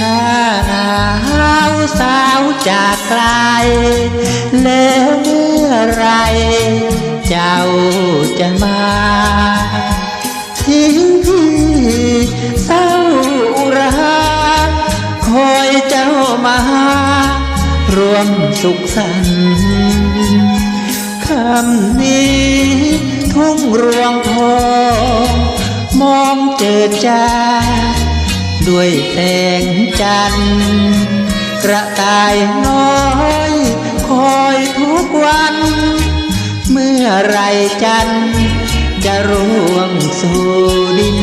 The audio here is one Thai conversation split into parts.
น่ารักสาวจากไกลแล้วเมื่อไร เจ้าจะมาทิ้งพี่เศร้าราคอยเจ้ามารวมสุขสันต์คำนี้ทุ่งรวงทองมองเจอจ้า ด้วยแสงจันทร์กระต่ายน้อยคอยทุกวัน เมื่อไรจันทร์จะร่วงสู่ดิน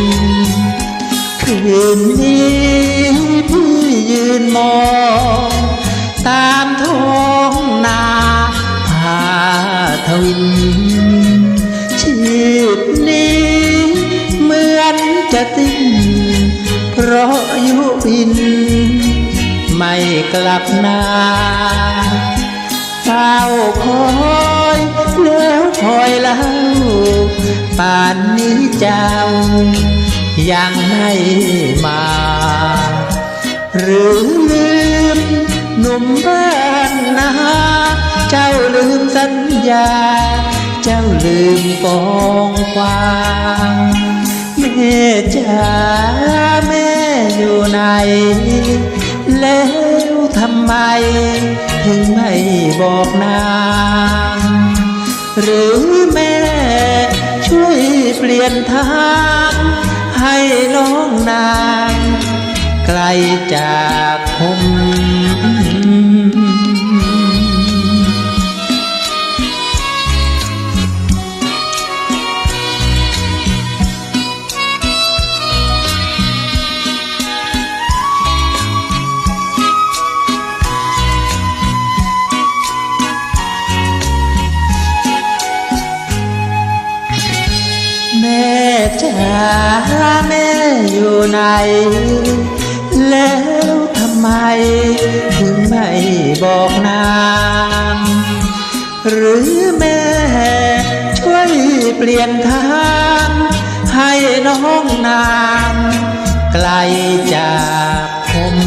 คืนนี้พี่ยืนมอง ตามท้องนาผาทวิน ชีวิตนี้เหมือนจะสิ้น ราะอายุพิน ไม่กลับนาเฝ้าคอยแล้วคอยเล่าป่านนี้เจ้า ยังไม่มา หรือลืมหนุ่มบ้านนาเจ้าลืมสัญญา เจ้าลืมกองควาง แม่จ๋า อยู่ไหน แล้วทำไม ถึงไม่บอกนาง หรือแม่ช่วยเปลี่ยนทาง ให้น้องนาง ไกลจาก แม่อยู่ไหน แล้วทำไม ถึงไม่บอกนาง หรือแม่ช่วยเปลี่ยนทาง ให้น้องนาง ไกลจากผม